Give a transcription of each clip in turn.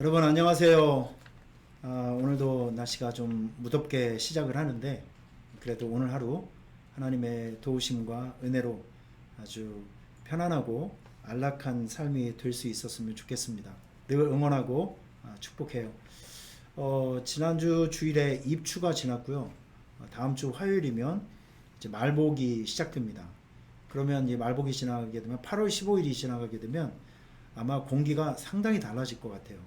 여러분 안녕하세요. 아, 오늘도 날씨가 좀 무덥게 시작을 하는데 그래도 오늘 하루 하나님의 도우심과 은혜로 아주 편안하고 안락한 삶이 될 수 있었으면 좋겠습니다. 늘 응원하고 아, 축복해요. 어, 지난주 주일에 입추가 지났고요. 어, 다음 주 화요일이면 이제 말복이 시작됩니다. 그러면 이 말복이 지나가게 되면 8월 15일이 지나가게 되면 아마 공기가 상당히 달라질 것 같아요.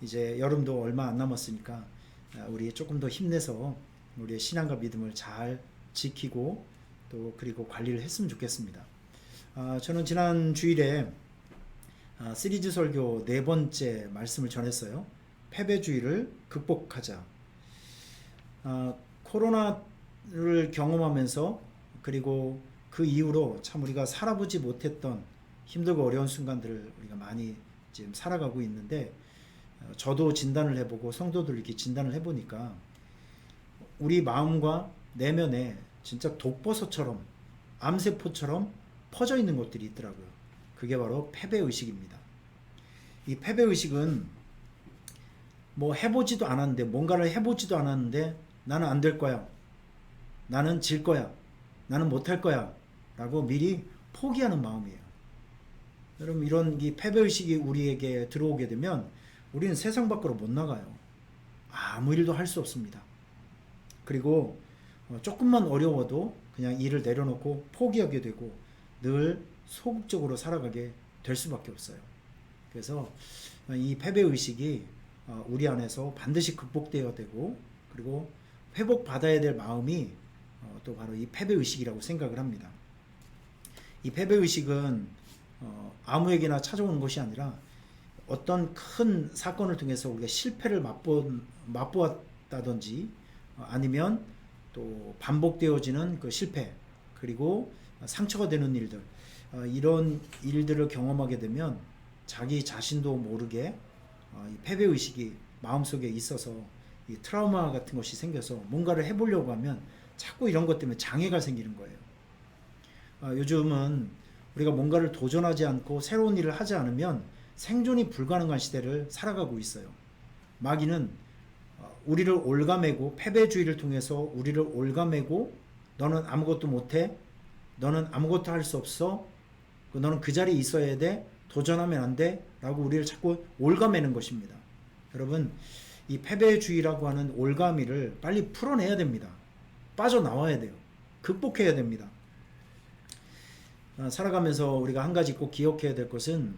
이제 여름도 얼마 안 남았으니까 아, 우리 조금 더 힘내서 우리의 신앙과 믿음을 잘 지키고 또 그리고 관리를 했으면 좋겠습니다. 아, 저는 지난 주일에 아, 시리즈 설교 네 번째 말씀을 전했어요. 패배주의를 극복하자. 아, 코로나를 경험하면서 그리고 그 이후로 참 우리가 살아보지 못했던 힘들고 어려운 순간들을 우리가 많이 지금 살아가고 있는데 어, 저도 진단을 해보고 성도들 이렇게 진단을 해보니까 우리 마음과 내면에 진짜 독버섯처럼 암세포처럼 퍼져 있는 것들이 있더라고요. 그게 바로 패배 의식입니다. 이 패배 의식은 뭐 해보지도 않았는데 뭔가를 해보지도 않았는데 나는 안 될 거야. 나는 질 거야. 나는 못할 거야. 라고 미리 포기하는 마음이에요. 여러분 이런 이 패배 의식이 우리에게 들어오게 되면 우리는 세상 밖으로 못 나가요. 아무 일도 할 수 없습니다. 그리고 어, 조금만 어려워도 그냥 일을 내려놓고 포기하게 되고 늘 소극적으로 살아가게 될 수밖에 없어요. 그래서 어, 이 패배 의식이 어, 우리 안에서 반드시 극복되어야 되고 그리고 회복 받아야 될 마음이 어, 또 바로 이 패배 의식이라고 생각을 합니다. 이 패배 의식은 어, 아무에게나 찾아오는 것이 아니라 어떤 큰 사건을 통해서 우리가 실패를 맛보, 맛보았다든지 어, 아니면 또 반복되어지는 그 실패 그리고 상처가 되는 일들 어, 이런 일들을 경험하게 되면 자기 자신도 모르게 어, 이 패배 의식이 마음속에 있어서 이 트라우마 같은 것이 생겨서 뭔가를 해보려고 하면 자꾸 이런 것 때문에 장애가 생기는 거예요. 어, 요즘은 우리가 뭔가를 도전하지 않고 새로운 일을 하지 않으면 생존이 불가능한 시대를 살아가고 있어요. 마귀는 어, 우리를 올가매고 패배주의를 통해서 우리를 올가매고 너는 아무것도 못해 너는 아무것도 할 수 없어 그 너는 그 자리에 있어야 돼 도전하면 안 돼 라고 우리를 자꾸 올가매는 것입니다. 여러분 이 패배주의라고 하는 올가미를 빨리 풀어내야 됩니다. 빠져나와야 돼요. 극복해야 됩니다. 어, 살아가면서 우리가 한 가지 꼭 기억해야 될 것은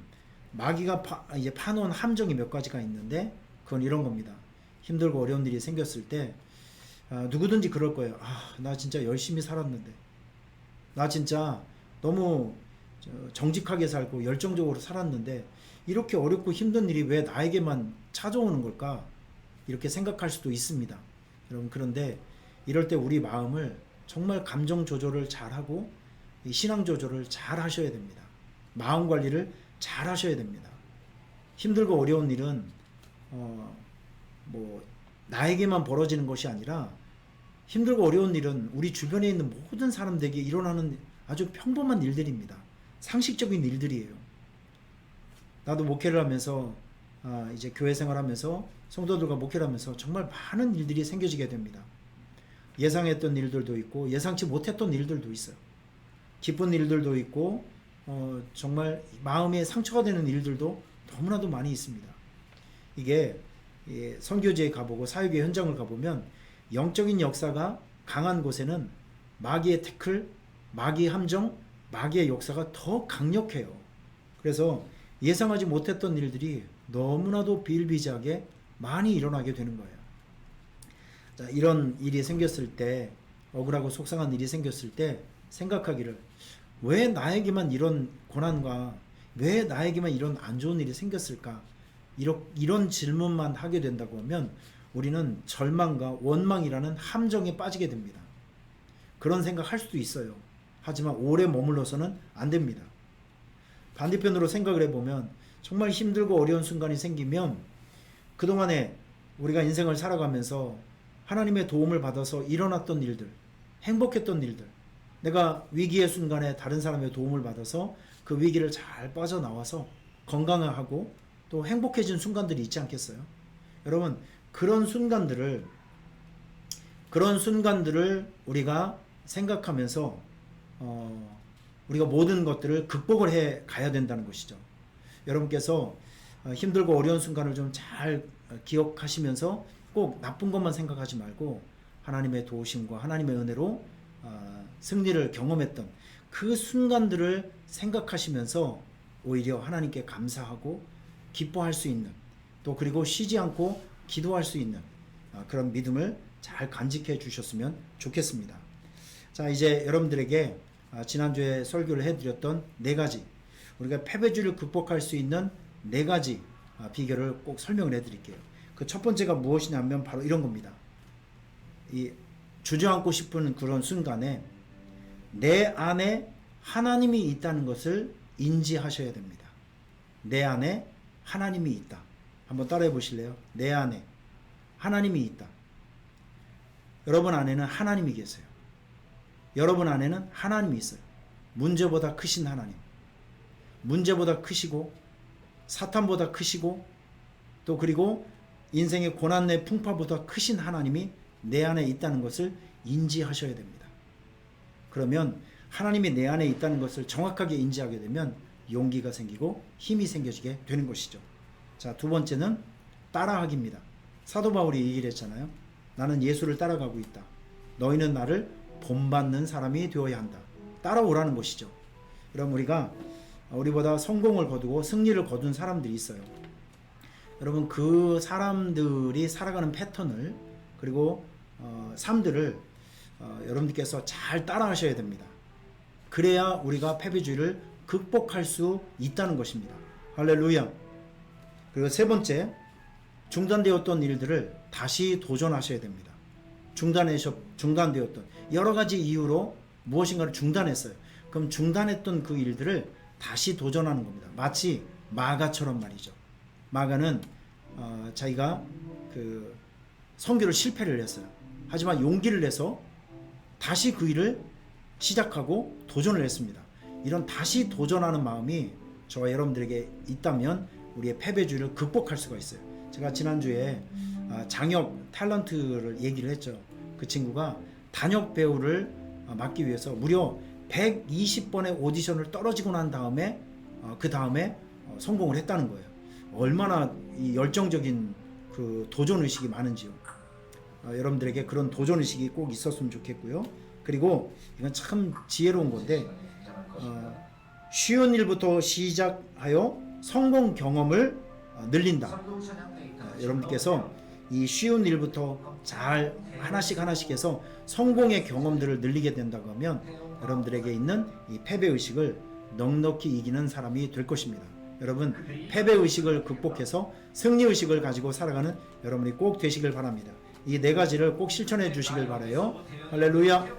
마귀가 파, 이제 파놓은 함정이 몇 가지가 있는데 그건 이런 겁니다. 힘들고 어려운 일이 생겼을 때 아, 누구든지 그럴 거예요. 아, 나 진짜 열심히 살았는데 나 진짜 너무 저, 정직하게 살고 열정적으로 살았는데 이렇게 어렵고 힘든 일이 왜 나에게만 찾아오는 걸까? 이렇게 생각할 수도 있습니다. 여러분 그런데 이럴 때 우리 마음을 정말 감정 조절을 잘하고 이 신앙 조절을 잘 하셔야 됩니다. 마음 관리를 잘 하셔야 됩니다. 힘들고 어려운 일은 어, 뭐 나에게만 벌어지는 것이 아니라 힘들고 어려운 일은 우리 주변에 있는 모든 사람들에게 일어나는 아주 평범한 일들입니다. 상식적인 일들이에요. 나도 목회를 하면서 아, 이제 교회 생활하면서 성도들과 목회를 하면서 정말 많은 일들이 생겨지게 됩니다. 예상했던 일들도 있고 예상치 못했던 일들도 있어요. 기쁜 일들도 있고 어, 정말 마음에 상처가 되는 일들도 너무나도 많이 있습니다. 이게 예, 선교지에 가보고 사역의 현장을 가보면 영적인 역사가 강한 곳에는 마귀의 태클, 마귀의 함정, 마귀의 역사가 더 강력해요. 그래서 예상하지 못했던 일들이 너무나도 비일비재하게 많이 일어나게 되는 거예요. 자, 이런 일이 생겼을 때, 억울하고 속상한 일이 생겼을 때 생각하기를 왜 나에게만 이런 고난과 왜 나에게만 이런 안 좋은 일이 생겼을까? 이런, 질문만 하게 된다고 하면 우리는 절망과 원망이라는 함정에 빠지게 됩니다. 그런 생각 할 수도 있어요. 하지만 오래 머물러서는 안 됩니다. 반대편으로 생각을 해보면 정말 힘들고 어려운 순간이 생기면 그동안에 우리가 인생을 살아가면서 하나님의 도움을 받아서 일어났던 일들, 행복했던 일들, 내가 위기의 순간에 다른 사람의 도움을 받아서 그 위기를 잘 빠져나와서 건강하고 또 행복해진 순간들이 있지 않겠어요? 여러분 그런 순간들을 그런 순간들을 우리가 생각하면서 어, 우리가 모든 것들을 극복을 해 가야 된다는 것이죠. 여러분께서 어, 힘들고 어려운 순간을 좀 잘 기억하시면서 꼭 나쁜 것만 생각하지 말고 하나님의 도우심과 하나님의 은혜로 어, 승리를 경험했던 그 순간들을 생각하시면서 오히려 하나님께 감사하고 기뻐할 수 있는 또 그리고 쉬지 않고 기도할 수 있는 어, 그런 믿음을 잘 간직해 주셨으면 좋겠습니다. 자 이제 여러분들에게 아, 지난주에 설교를 해드렸던 네 가지 우리가 패배주를 극복할 수 있는 네 가지 아, 비결을 꼭 설명을 해드릴게요. 그 첫 번째가 무엇이냐면 바로 이런 겁니다. 이 주저앉고 싶은 그런 순간에 내 안에 하나님이 있다는 것을 인지하셔야 됩니다. 내 안에 하나님이 있다. 한번 따라해 보실래요? 내 안에 하나님이 있다. 여러분 안에는 하나님이 계세요. 여러분 안에는 하나님이 있어요. 문제보다 크신 하나님. 문제보다 크시고 사탄보다 크시고 또 그리고 인생의 고난의 풍파보다 크신 하나님이 내 안에 있다는 것을 인지하셔야 됩니다. 그러면 하나님이 내 안에 있다는 것을 정확하게 인지하게 되면 용기가 생기고 힘이 생겨지게 되는 것이죠. 자, 두 번째는 따라하기입니다. 사도 바울이 얘기를 했잖아요. 나는 예수를 따라가고 있다. 너희는 나를 본받는 사람이 되어야 한다. 따라오라는 것이죠. 그럼 우리가 우리보다 성공을 거두고 승리를 거둔 사람들이 있어요. 여러분 그 사람들이 살아가는 패턴을 그리고 어, 삶들을 어, 여러분들께서 잘 따라하셔야 됩니다. 그래야 우리가 패배주의를 극복할 수 있다는 것입니다. 할렐루야. 그리고 세 번째 중단되었던 일들을 다시 도전하셔야 됩니다. 중단해서 중단되었던 여러 가지 이유로 무엇인가를 중단했어요. 그럼 중단했던 그 일들을 다시 도전하는 겁니다. 마치 마가처럼 말이죠. 마가는 어, 자기가 그 선교를 실패를 했어요. 하지만 용기를 내서 다시 그 일을 시작하고 도전을 했습니다. 이런 다시 도전하는 마음이 저와 여러분들에게 있다면 우리의 패배주의를 극복할 수가 있어요. 제가 지난주에 아, 장혁 탤런트를 얘기를 했죠. 그 친구가 단역 배우를 아, 맡기 위해서 무려 120번의 오디션을 떨어지고 난 다음에 어, 그 다음에 어, 성공을 했다는 거예요. 얼마나 이 열정적인 그 도전 의식이 많은지요. 어, 여러분들에게 그런 도전 의식이 꼭 있었으면 좋겠고요. 그리고 이건 참 지혜로운 건데 어, 쉬운 일부터 시작하여 성공 경험을 어, 늘린다. 어, 여러분들께서 이 쉬운 일부터 잘 하나씩 하나씩 해서 성공의 경험들을 늘리게 된다고 하면 여러분들에게 있는 이 패배 의식을 넉넉히 이기는 사람이 될 것입니다. 여러분 패배 의식을 극복해서 승리 의식을 가지고 살아가는 여러분이 꼭 되시길 바랍니다. 이 네 가지를 꼭 실천해 주시길 바라요. 할렐루야.